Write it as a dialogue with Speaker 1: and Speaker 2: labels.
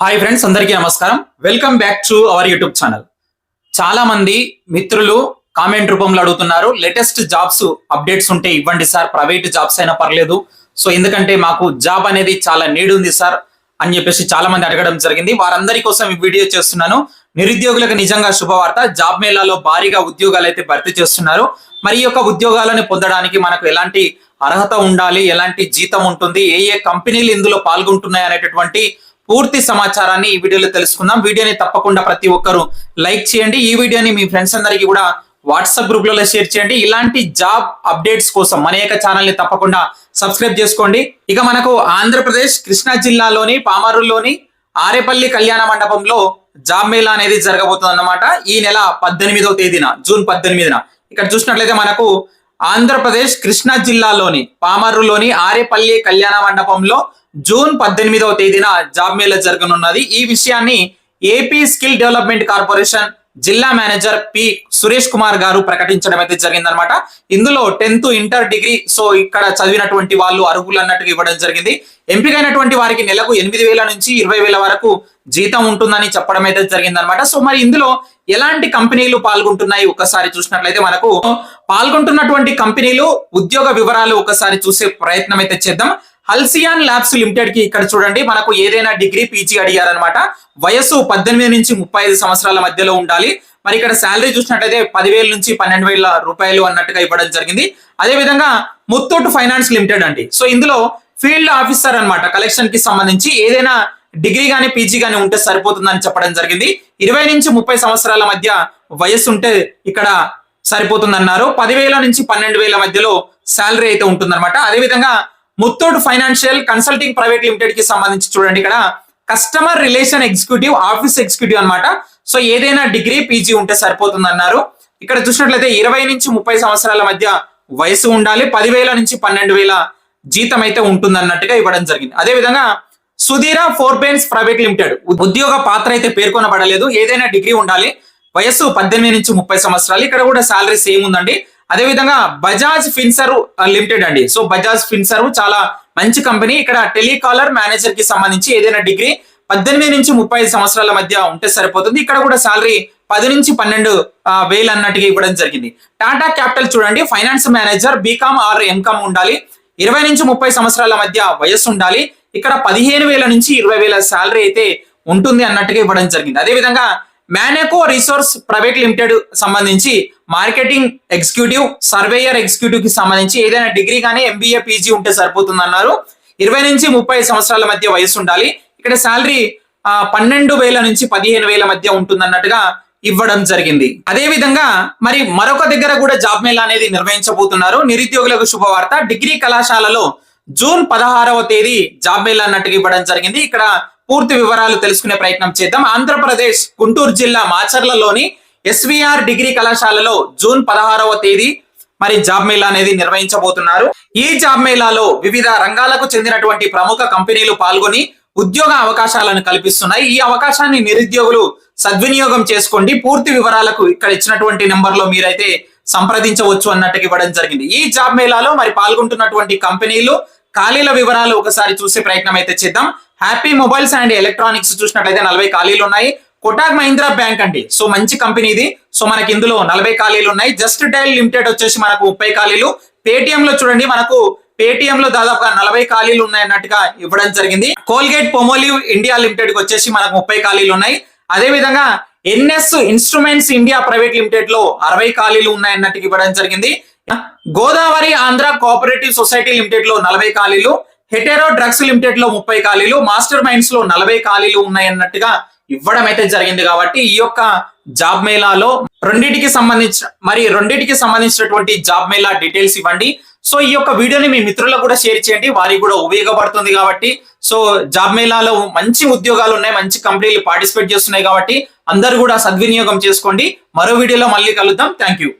Speaker 1: Hi friends అందరికీ నమస్కారం. Welcome back to our YouTube channel. చాలా మంది మిత్రులు కామెంట్ రూపంలో అడుగుతున్నారు లేటెస్ట్ జాబ్స్ అప్డేట్స్ ఉంటే ఇవ్వండి సార్ ప్రైవేట్ జాబ్స్ అయినా పర్లేదు. సో ఎందుకంటే మాకు జాబ్ అనేది చాలా నీడ్ ఉంది సార్ అని చెప్పేసి చాలా మంది అడగడం జరిగింది. వారందరి కోసం ఈ వీడియో చేస్తున్నాను. నిరుద్యోగులకు నిజంగా శుభవార్త. జాబ్ మేళాలో భారీగా ఉద్యోగాలు అయితే భర్తీ చేస్తున్నారు. మరి ఈ యొక్క ఉద్యోగాలను పొందడానికి మనకు ఎలాంటి అర్హత ఉండాలి? ఎలాంటి జీతం ఉంటుంది? ఏ ఏ కంపెనీలు ఇందులో పాల్గొంటున్నాయి అనేటటువంటి పూర్తి సమాచారాన్ని ఈ వీడియోలో తెలుసుకుందాం. వీడియోని తప్పకుండా ప్రతి ఒక్కరూ లైక్ చేయండి. ఈ వీడియోని మీ ఫ్రెండ్స్ అందరికీ కూడా వాట్సాప్ గ్రూప్లలో షేర్ చేయండి. ఇలాంటి జాబ్ అప్డేట్స్ కోసం మన యొక్క ఛానల్ని తప్పకుండా సబ్స్క్రైబ్ చేసుకోండి. ఇక మనకు ఆంధ్రప్రదేశ్ కృష్ణా జిల్లాలోని పామరులోని ఆరేపల్లి కళ్యాణ మండపంలో జాబ్ మేళా అనేది జరగబోతుంది అన్నమాట ఈ నెల పద్దెనిమిదవ తేదీన జూన్ పద్దెనిమిదిన. ఇక్కడ చూసినట్లయితే మనకు ఆంధ్రప్రదేశ్ కృష్ణా జిల్లాలోని పామర్రులోని ఆరేపల్లి కళ్యాణ మండపంలో జూన్ పద్దెనిమిదవ తేదీన జాబ్ మేళ జరగనున్నది. ఈ విషయాన్ని ఏపీ స్కిల్ డెవలప్మెంట్ కార్పొరేషన్ జిల్లా మేనేజర్ పి సురేష్ కుమార్ గారు ప్రకటించడం అయితే జరిగిందనమాట ఇందులో టెన్త్ ఇంటర్ డిగ్రీ సో ఇక్కడ చదివినటువంటి వాళ్ళు అర్హులు అన్నట్టుగా ఇవ్వడం జరిగింది. ఎంపికైనటువంటి వారికి నెలకు ఎనిమిది వేల నుంచి ఇరవై వేల వరకు జీతం ఉంటుందని చెప్పడం అయితే జరిగిందనమాట. సో మరి ఇందులో ఎలాంటి కంపెనీలు పాల్గొంటున్నాయి? ఒకసారి చూసినట్లయితే మనకు పాల్గొంటున్నటువంటి కంపెనీలు ఉద్యోగ వివరాలు ఒకసారి చూసే ప్రయత్నం అయితే చేద్దాం. హల్సియాన్ ల్యాబ్స్ లిమిటెడ్కి ఇక్కడ చూడండి మనకు ఏదైనా డిగ్రీ పీజీ అడిగారనమాట. వయసు పద్దెనిమిది నుంచి ముప్పై ఐదు సంవత్సరాల మధ్యలో ఉండాలి. మరి ఇక్కడ శాలరీ చూసినట్లయితే పదివేల నుంచి పన్నెండు వేల రూపాయలు అన్నట్టుగా ఇవ్వడం జరిగింది. అదే విధంగా ముత్తూట్ ఫైనాన్స్ లిమిటెడ్ అండి. సో ఇందులో ఫీల్డ్ ఆఫీసర్ అనమాట కలెక్షన్కి సంబంధించి ఏదైనా డిగ్రీ కానీ పీజీ కానీ ఉంటే సరిపోతుందని చెప్పడం జరిగింది. ఇరవై నుంచి ముప్పై సంవత్సరాల మధ్య వయస్సు ఉంటే ఇక్కడ సరిపోతుందన్నారు. పదివేల నుంచి పన్నెండు వేల మధ్యలో శాలరీ అయితే ఉంటుందన్నమాట. అదే విధంగా ముత్తూట్ ఫైనాన్షియల్ కన్సల్టింగ్ ప్రైవేట్ లిమిటెడ్కి సంబంధించి చూడండి ఇక్కడ customer relation executive office executive అన్నమాట. సో ఏదైనా డిగ్రీ పీజీ ఉంటే సరిపోతుంది అన్నారు ఇక్కడ చూసినట్లయితే ఇరవై నుంచి ముప్పై సంవత్సరాల మధ్య వయసు ఉండాలి. పదివేల నుంచి పన్నెండు వేల జీతం అయితే ఉంటుంది అన్నట్టుగా ఇవ్వడం జరిగింది. అదే విధంగా సుధీర ఫోర్ బెన్స్ ప్రైవేట్ లిమిటెడ్. ఉద్యోగ పాత్ర అయితే పేర్కొనబడలేదు. ఏదైనా డిగ్రీ ఉండాలి. వయస్సు పద్దెనిమిది నుంచి ముప్పై సంవత్సరాలు. ఇక్కడ కూడా శాలరీ సేమ్ ఉందండి. అదే విధంగా బజాజ్ ఫిన్సర్ లిమిటెడ్ అండి. సో బజాజ్ ఫిన్సర్ చాలా మంచి కంపెనీ. ఇక్కడ టెలికాలర్ మేనేజర్కి సంబంధించి ఏదైనా డిగ్రీ పద్దెనిమిది నుంచి ముప్పై ఐదు సంవత్సరాల మధ్య ఉంటే సరిపోతుంది. ఇక్కడ కూడా శాలరీ పది నుంచి పన్నెండు వేలు అన్నట్టుగా ఇవ్వడం జరిగింది. టాటా క్యాపిటల్ చూడండి. Finance manager BCom or MCom ఉండాలి. ఇరవై నుంచి ముప్పై సంవత్సరాల మధ్య వయస్సు ఉండాలి. ఇక్కడ పదిహేను వేల నుంచి ఇరవై వేల శాలరీ అయితే ఉంటుంది అన్నట్టుగా ఇవ్వడం జరిగింది. అదే విధంగా రిసోర్స్ ప్రైవేట్ లిమిటెడ్ సంబంధించి మార్కెటింగ్ ఎగ్జిక్యూటివ్ సర్వేయర్ ఎగ్జిక్యూటివ్కి సంబంధించి ఏదైనా డిగ్రీ కానీ ఎంబీఏ పీజీ ఉంటే సరిపోతుంది అన్నారు ఇరవై నుంచి ముప్పై సంవత్సరాల మధ్య వయసు ఉండాలి. ఇక్కడ శాలరీ పన్నెండు వేల నుంచి పదిహేను వేల మధ్య ఉంటుంది అన్నట్టుగా ఇవ్వడం జరిగింది. అదే విధంగా మరి మరొక దగ్గర కూడా జాబ్ మేళా అనేది నిర్వహించబోతున్నారు. నిరుద్యోగులకు శుభవార్త. డిగ్రీ కళాశాలలో జూన్ పదహారవ తేదీ జాబ్ మేళా ఇవ్వడం జరిగింది. ఇక్కడ పూర్తి వివరాలు తెలుసుకునే ప్రయత్నం చేద్దాం. ఆంధ్రప్రదేశ్ గుంటూరు జిల్లా మాచర్లలోని ఎస్విఆర్ డిగ్రీ కళాశాలలో జూన్ పదహారవ తేదీ మరి జాబ్ మేళా అనేది నిర్వహించబోతున్నారు. ఈ జాబ్ మేళాలో వివిధ రంగాలకు చెందినటువంటి ప్రముఖ కంపెనీలు పాల్గొని ఉద్యోగ అవకాశాలను కల్పిస్తున్నాయి. ఈ అవకాశాన్ని నిరుద్యోగులు సద్వినియోగం చేసుకోండి. పూర్తి వివరాలకు ఇక్కడ ఇచ్చినటువంటి నెంబర్లో మీరైతే సంప్రదించవచ్చు అన్నట్టుగా ఇవ్వడం జరిగింది. ఈ జాబ్ మేళాలో మరి పాల్గొంటున్నటువంటి కంపెనీలు ఖాళీల వివరాలు ఒకసారి చూసే ప్రయత్నం అయితే చేద్దాం. హ్యాపీ మొబైల్స్ అండ్ ఎలక్ట్రానిక్స్ చూసినట్లయితే నలభై ఖాళీలు ఉన్నాయి. కొటాక్ మహీంద్రా బ్యాంక్ అండి. సో మంచి కంపెనీ ఇది. సో మనకి ఇందులో నలభై ఖాళీలు ఉన్నాయి. జస్ట్ డైల్ లిమిటెడ్ వచ్చేసి మనకు ముప్పై ఖాళీలు. పేటిఎం లో చూడండి మనకు పేటిఎం లో దాదాపుగా నలభై ఖాళీలు ఉన్నాయి అన్నట్టుగా ఇవ్వడం జరిగింది. కోల్గేట్ పొమోలివ్ ఇండియా లిమిటెడ్కి వచ్చేసి మనకు ముప్పై ఖాళీలు ఉన్నాయి. అదే విధంగా ఎన్ఎస్ ఇన్స్ట్రుమెంట్స్ ఇండియా ప్రైవేట్ లిమిటెడ్లో అరవై ఖాళీలు ఉన్నాయి ఇవ్వడం జరిగింది. గోదావరి ఆంధ్ర కోఆపరేటివ్ సొసైటీ లిమిటెడ్లో నలభై ఖాళీలు హెటెరో డ్రగ్స్ లిమిటెడ్లో ముప్పై ఖాళీలు మాస్టర్ మైండ్స్లో నలభై ఖాళీలు ఉన్నాయి అన్నట్టుగా ఇవ్వడం అయితే జరిగింది కాబట్టి ఈ యొక్క జాబ్ మేళాలో రెండింటికి సంబంధించిన మరి రెండింటికి సంబంధించినటువంటి జాబ్ మేళా డీటెయిల్స్ ఇవ్వండి. సో ఈ యొక్క వీడియోని మీ మిత్రులకు కూడా షేర్ చేయండి. వారికి కూడా ఉపయోగపడుతుంది కాబట్టి సో జాబ్ మేళాలో మంచి ఉద్యోగాలు ఉన్నాయి మంచి కంపెనీలు పార్టిసిపేట్ చేస్తున్నాయి కాబట్టి అందరూ కూడా సద్వినియోగం చేసుకోండి. మరో వీడియోలో మళ్ళీ కలుద్దాం. Thank you